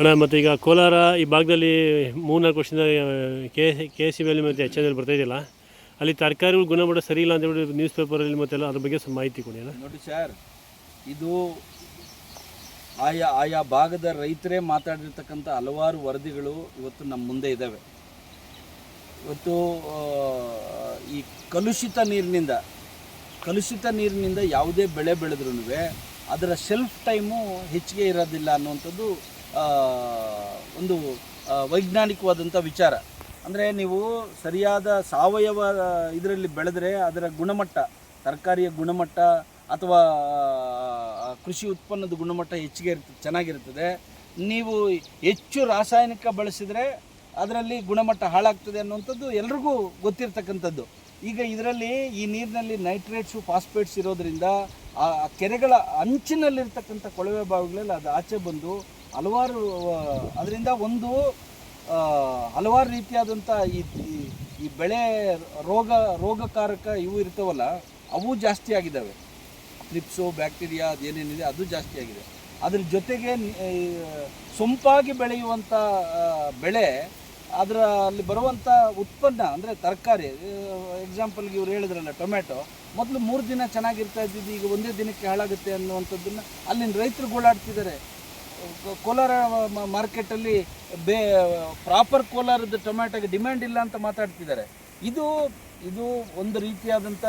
ಅಣ್ಣ, ಮತ್ತು ಈಗ ಕೋಲಾರ ಈ ಭಾಗದಲ್ಲಿ ಮೂರ್ನಾಲ್ಕು ವರ್ಷದಿಂದ ಕೆ ಕೆ ಸಿ ಬಿ ಮತ್ತು ಎಚ್ ಎನ್ ಎಲ್ ಅಲ್ಲಿ ತರಕಾರಿಗಳು ಗುಣಮಟ್ಟ ಸರಿ ಇಲ್ಲ ಅಂತ ಹೇಳಿ ನ್ಯೂಸ್ ಪೇಪರಲ್ಲಿ ಮತ್ತೆಲ್ಲ ಅದ್ರ ಬಗ್ಗೆ ಸ್ವಲ್ಪ ಮಾಹಿತಿ ಕೊಡಿ ನೋಡಿ ಸರ್ ಇದು ಆಯಾ ಆಯಾ ಭಾಗದ ರೈತರೇ ಮಾತಾಡಿರ್ತಕ್ಕಂಥ ಹಲವಾರು ವರದಿಗಳು ಇವತ್ತು ನಮ್ಮ ಮುಂದೆ ಇದ್ದಾವೆ ಇವತ್ತು ಈ ಕಲುಷಿತ ನೀರಿನಿಂದ ಕಲುಷಿತ ನೀರಿನಿಂದ ಯಾವುದೇ ಬೆಳೆ ಬೆಳೆದ್ರೂ ಅದರ ಶೆಲ್ಫ್ ಟೈಮು ಹೆಚ್ಚಿಗೆ ಇರೋದಿಲ್ಲ ಅನ್ನುವಂಥದ್ದು ಒಂದು ವೈಜ್ಞಾನಿಕವಾದಂಥ ವಿಚಾರ. ಅಂದರೆ ನೀವು ಸರಿಯಾದ ಸಾವಯವ ಇದರಲ್ಲಿ ಬೆಳೆದರೆ ಅದರ ಗುಣಮಟ್ಟ, ತರಕಾರಿಯ ಗುಣಮಟ್ಟ ಅಥವಾ ಕೃಷಿ ಉತ್ಪನ್ನದ ಗುಣಮಟ್ಟ ಹೆಚ್ಚಿಗೆ ಇರ್ತದೆ ಚೆನ್ನಾಗಿರ್ತದೆ ನೀವು ಹೆಚ್ಚು ರಾಸಾಯನಿಕ ಬಳಸಿದರೆ ಅದರಲ್ಲಿ ಗುಣಮಟ್ಟ ಹಾಳಾಗ್ತದೆ ಅನ್ನುವಂಥದ್ದು ಎಲ್ರಿಗೂ ಗೊತ್ತಿರ್ತಕ್ಕಂಥದ್ದು. ಈಗ ಇದರಲ್ಲಿ ಈ ನೀರಿನಲ್ಲಿ ನೈಟ್ರೇಟ್ಸು, ಫಾಸ್ಫೇಟ್ಸ್ ಇರೋದರಿಂದ ಆ ಕೆರೆಗಳ ಅಂಚಿನಲ್ಲಿರ್ತಕ್ಕಂಥ ಕೊಳವೆ ಬಾವಿಗಳಲ್ಲಿ ಅದು ಆಚೆ ಬಂದು ಹಲವಾರು ಅದರಿಂದ ಒಂದು ಹಲವಾರು ರೀತಿಯಾದಂಥ ಈ, ಈ- ಬೆಳೆ ರೋಗ, ರೋಗಕಾರಕ ಇವು ಇರ್ತಾವಲ್ಲ, ಅವು ಜಾಸ್ತಿ ಆಗಿದ್ದಾವೆ. ಟ್ರಿಪ್ಸು ಬ್ಯಾಕ್ಟೀರಿಯಾ ಅದೇನೇನಿದೆ ಅದು ಜಾಸ್ತಿ ಆಗಿದೆ. ಅದ್ರ ಜೊತೆಗೆ ಸೊಂಪಾಗಿ ಬೆಳೆಯುವಂಥ ಬೆಳೆ ಅದರ ಅಲ್ಲಿ ಬರುವಂಥ ಉತ್ಪನ್ನ, ಅಂದರೆ ತರಕಾರಿ ಎಕ್ಸಾಂಪಲ್ಗೆ ಇವ್ರು ಹೇಳಿದ್ರಲ್ಲ ಟೊಮೆಟೊ ಮೊದಲು ಮೂರು ದಿನ ಚೆನ್ನಾಗಿರ್ತಾ ಇದ್ದಿದ್ದು, ಈಗ ಒಂದೇ ದಿನಕ್ಕೆ ಹಾಳಾಗುತ್ತೆ ಅನ್ನುವಂಥದ್ದನ್ನು ಅಲ್ಲಿನ ರೈತರು ಗೋಳಾಡ್ತಿದ್ದಾರೆ. ಕೋಲಾರ ಮಾರ್ಕೆಟಲ್ಲಿ ಬೇ ಪ್ರಾಪರ್ ಕೋಲಾರದ ಟೊಮ್ಯಾಟೋಗೆ ಡಿಮ್ಯಾಂಡ್ ಇಲ್ಲ ಅಂತ ಮಾತಾಡ್ತಿದ್ದಾರೆ. ಇದು ಇದು ಒಂದು ರೀತಿಯಾದಂಥ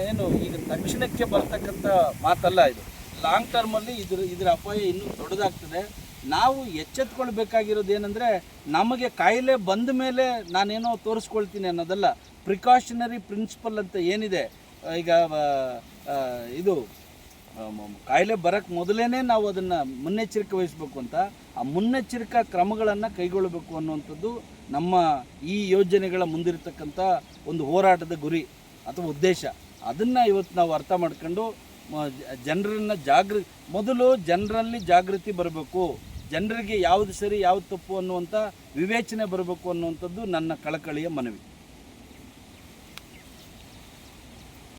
ಏನು, ಈಗ ತಕ್ಷಣಕ್ಕೆ ಬರ್ತಕ್ಕಂಥ ಮಾತಲ್ಲ ಇದು. ಲಾಂಗ್ ಟರ್ಮಲ್ಲಿ ಇದ್ರ, ಇದರ ಅಪಾಯ ಇನ್ನೂ ದೊಡ್ಡದಾಗ್ತದೆ. ನಾವು ಎಚ್ಚೆತ್ಕೊಳ್ಬೇಕಾಗಿರೋದು ಏನಂದರೆ, ನಮಗೆ ಕಾಯಿಲೆ ಬಂದ ಮೇಲೆ ನಾನೇನೋ ತೋರಿಸ್ಕೊಳ್ತೀನಿ ಅನ್ನೋದಲ್ಲ. ಪ್ರಿಕಾಷನರಿ ಪ್ರಿನ್ಸಿಪಲ್ ಅಂತ ಏನಿದೆ, ಈಗ ಇದು ಕಾಯಿಲೆ ಬರೋಕ್ಕೆ ಮೊದಲೇ ನಾವು ಅದನ್ನು ಮುನ್ನೆಚ್ಚರಿಕೆ ವಹಿಸಬೇಕು ಅಂತ, ಆ ಮುನ್ನೆಚ್ಚರಿಕಾ ಕ್ರಮಗಳನ್ನು ಕೈಗೊಳ್ಳಬೇಕು ಅನ್ನುವಂಥದ್ದು ನಮ್ಮ ಈ ಯೋಜನೆಗಳ ಮುಂದಿರತಕ್ಕಂಥ ಒಂದು ಹೋರಾಟದ ಗುರಿ ಅಥವಾ ಉದ್ದೇಶ. ಅದನ್ನು ಇವತ್ತು ನಾವು ಅರ್ಥ ಮಾಡ್ಕೊಂಡು ಜನರನ್ನು ಜಾಗೃ ಮೊದಲು ಜನರಲ್ಲಿ ಜಾಗೃತಿ ಬರಬೇಕು. ಜನರಿಗೆ ಯಾವುದು ಸರಿ, ಯಾವುದು ತಪ್ಪು ಅನ್ನುವಂಥ ವಿವೇಚನೆ ಬರಬೇಕು ಅನ್ನುವಂಥದ್ದು ನನ್ನ ಕಳಕಳಿಯ ಮನವಿ.